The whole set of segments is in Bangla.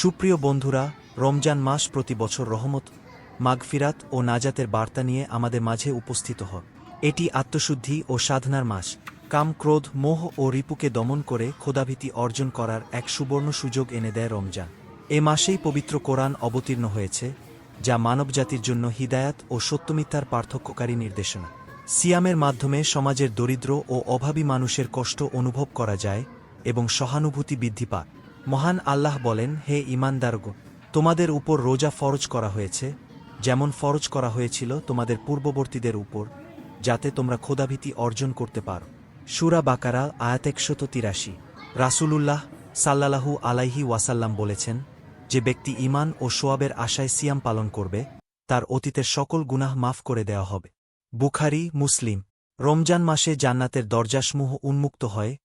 সুপ্রিয় বন্ধুরা, রমজান মাস প্রতি বছর রহমত, মাগফিরাত ও নাজাতের বার্তা নিয়ে আমাদের মাঝে উপস্থিত হয় এটি আত্মশুদ্ধি ও সাধনার মাস। কাম ক্রোধ, মোহ ও রিপুকে দমন করে খোদাভীতি অর্জন করার এক সুবর্ণ সুযোগ এনে দেয় রমজান। এ মাসেই পবিত্র কোরআন অবতীর্ণ হয়েছে, যা মানবজাতির জন্য হিদায়াত ও সত্যমিথ্যার পার্থক্যকারী নির্দেশনা। সিয়ামের মাধ্যমে সমাজের দরিদ্র ও অভাবী মানুষের কষ্ট অনুভব করা যায় এবং সহানুভূতি বৃদ্ধি পায়। মহান আল্লাহ বলেন, হে ইমানদারগো তোমাদের উপর রোজা ফরজ করা হয়েছে। যেমন ফরজ করা হয়েছিল তোমাদের পূর্ববর্তীদের উপর, যাতে তোমরা খোদাভীতি অর্জন করতে পারো। সুরা বাকারা, আয়াত একশত তিরাশি। রাসূলুল্লাহ সাল্লাহু আলাইহি ওয়াসাল্লাম বলেছেন, যে ব্যক্তি ইমান ও সোয়াবের আশায় সিয়াম পালন করবে, তার অতীতের সকল গুনাহ মাফ করে দেওয়া হবে। বুখারি, মুসলিম। রমজান মাসে জান্নাতের দরজাসমূহ উন্মুক্ত হয়,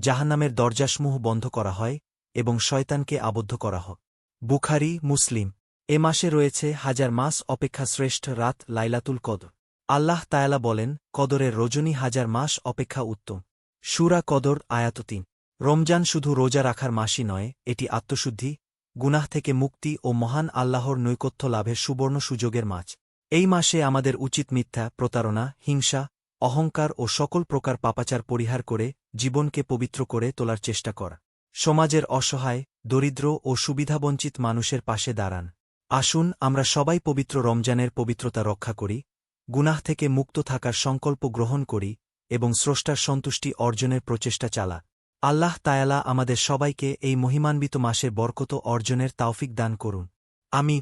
জাহান্নামের দরজাসমূহ বন্ধ করা হয় এবং শয়তানকে আবদ্ধ করা হয় বুখারি, মুসলিম। এ মাসে রয়েছে হাজার মাস অপেক্ষা শ্রেষ্ঠ রাত লাইলাতুল কদর। আল্লাহ তায়ালা বলেন, কদরের রজনী হাজার মাস অপেক্ষা উত্তম। সুরা কদর, আয়াত তিন। রমজান শুধু রোজা রাখার মাসই নয়, এটি আত্মশুদ্ধি, গুনাহ থেকে মুক্তি ও মহান আল্লাহর নৈকথ্য লাভের সুবর্ণ সুযোগের মাছ। এই মাসে আমাদের উচিত মিথ্যা, প্রতারণা, হিংসা, অহংকার ও সকল প্রকার পাপাচার পরিহার করে জীবনকে পবিত্র করে তোলার চেষ্টা করা। সমাজের অসহায়, দরিদ্র ও সুবিধাবঞ্চিত মানুষের পাশে দাঁড়ান। আসুন আমরা সবাই পবিত্র রমজানের পবিত্রতা রক্ষা করি, গুনাহ থেকে মুক্ত থাকার সংকল্প গ্রহণ করি এবং স্রষ্টার সন্তুষ্টি অর্জনের প্রচেষ্টা চালা। আল্লাহ তায়ালা আমাদের সবাইকে এই মহিমান্বিত মাসের বরকত অর্জনের তাওফিক দান করুন। আমি